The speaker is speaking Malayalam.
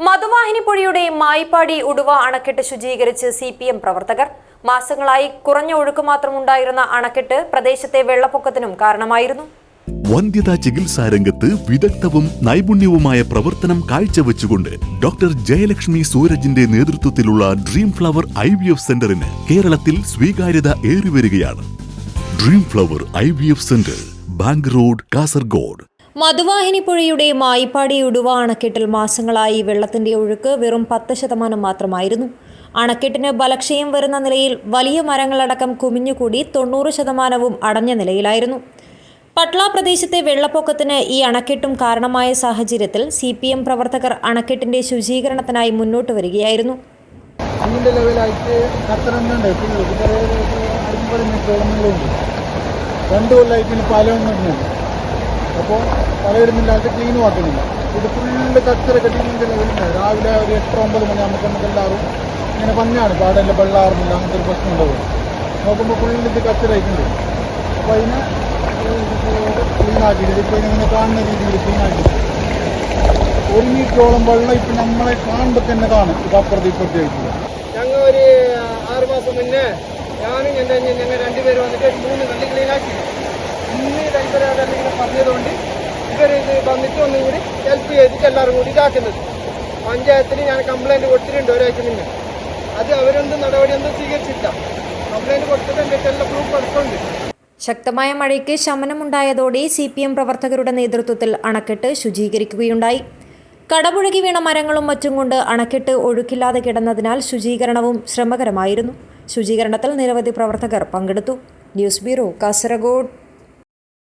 മധുവാഹിനിപ്പുഴയുടെ മായിപ്പാടി ഉടുവ അണക്കെട്ട് ശുചീകരിച്ച് സി പി എം പ്രവർത്തകർ. മാസങ്ങളായി കുറഞ്ഞ ഒഴുക്ക് മാത്രമുണ്ടായിരുന്ന അണക്കെട്ട് പ്രദേശത്തെ വെള്ളപ്പൊക്കത്തിനും കാരണമായിരുന്നു. വന്ധ്യതാ ചികിത്സാ രംഗത്ത് വിദഗ്ധവും നൈപുണ്യവുമായ പ്രവർത്തനം കാഴ്ചവെച്ചുകൊണ്ട് ഡോക്ടർ ജയലക്ഷ്മി സൂരജിന്റെ നേതൃത്വത്തിലുള്ള dream flower I V F സെന്ററിന് കേരളത്തിൽ സ്വീകാര്യത ഏറിവരികയാണ്. Dream flower I V F centre bank road Kasaragod. മധുവാഹിനിപ്പുഴയുടെ മായിപ്പാടി ഉടുവ അണക്കെട്ടിൽ മാസങ്ങളായി വെള്ളത്തിന്റെ ഒഴുക്ക് വെറും പത്ത് ശതമാനം മാത്രമായിരുന്നു. അണക്കെട്ടിന് ബലക്ഷയം വരുന്ന നിലയിൽ വലിയ മരങ്ങളടക്കം കുമിഞ്ഞുകൂടി തൊണ്ണൂറ് ശതമാനവും അടഞ്ഞ നിലയിലായിരുന്നു. പട്ള പ്രദേശത്തെ വെള്ളപ്പൊക്കത്തിന് ഈ അണക്കെട്ടും കാരണമായ സാഹചര്യത്തിൽ സി പി എം പ്രവർത്തകർ അണക്കെട്ടിന്റെ ശുചീകരണത്തിനായി മുന്നോട്ട് വരികയായിരുന്നു. രണ്ട് കൊല്ലമായിട്ട് പാലം അപ്പോൾ പലയിടുന്നില്ലാത്ത ക്ലീനും ആക്കുന്നില്ല. ഇത് ഫുള്ള് കച്ചറ കെട്ടിന്റെ ലെവലുണ്ട് രാവിലെ ഒരു എട്ട് ഒമ്പത് മണി നമുക്ക് നമുക്ക് എല്ലാവരും ഇങ്ങനെ പഞ്ഞാണ്. പാടെല്ലാം വെള്ളാറുന്നില്ല അങ്ങനത്തെ ഒരു പ്രശ്നം ഉണ്ടാവും നോക്കുമ്പോൾ ഫുള്ള് ഇത് കച്ചറ ആയിട്ടുണ്ട് അപ്പോൾ അതിനെ ക്ലീൻ ആക്കിയിട്ട് ഇപ്പോൾ ഇങ്ങനെ കാണുന്ന രീതിയിൽ ക്ലീൻ ആക്കിയിട്ട് ഒരു മീറ്ററോളം വെള്ളം ഇപ്പം നമ്മളെ കാണുമ്പോൾ തന്നെ കാണും. ഇത് അപ്പുറത്ത് ഇപ്പുറത്ത് ആയിട്ടില്ല. ഞങ്ങൾ ഒരു ആറ് മാസം മുന്നേ ഞാനും എന്റെ ഞങ്ങൾ രണ്ടുപേരും വന്നിട്ട് മൂന്ന് കള്ളി ക്ലീൻ ആക്കി. ഇന്ന് ഇങ്ങനെ പറഞ്ഞതുകൊണ്ട് ഇവർ ഇത് വന്നിട്ട് ഒന്നും കൂടി ഹെൽപ്പ് ചെയ്തിട്ട് എല്ലാവരും കൂടി ഇതാക്കുന്നത്. പഞ്ചായത്തിൽ ഞാൻ കംപ്ലൈന്റ് കൊടുത്തിട്ടുണ്ട് ഒരാഴ്ച മുന്നേ. അത് അവരൊന്നും നടപടി ഒന്നും സ്വീകരിച്ചില്ല കംപ്ലൈന്റ് കൊടുത്തിട്ടുണ്ട് എല്ലാ പ്രൂഫ് എടുക്കുന്നുണ്ട് ശക്തമായ മഴയ്ക്ക് ശമനമുണ്ടായതോടെ സി പി എം പ്രവർത്തകരുടെ നേതൃത്വത്തിൽ അണക്കെട്ട് ശുചീകരിക്കുകയുണ്ടായി. കടപുഴകി വീണ മരങ്ങളും മറ്റും കൊണ്ട് അണക്കെട്ട് ഒഴുക്കില്ലാതെ കിടന്നതിനാൽ ശുചീകരണവും ശ്രമകരമായിരുന്നു. ശുചീകരണത്തിൽ നിരവധി പ്രവർത്തകർ പങ്കെടുത്തു. News bureau Kasaragod.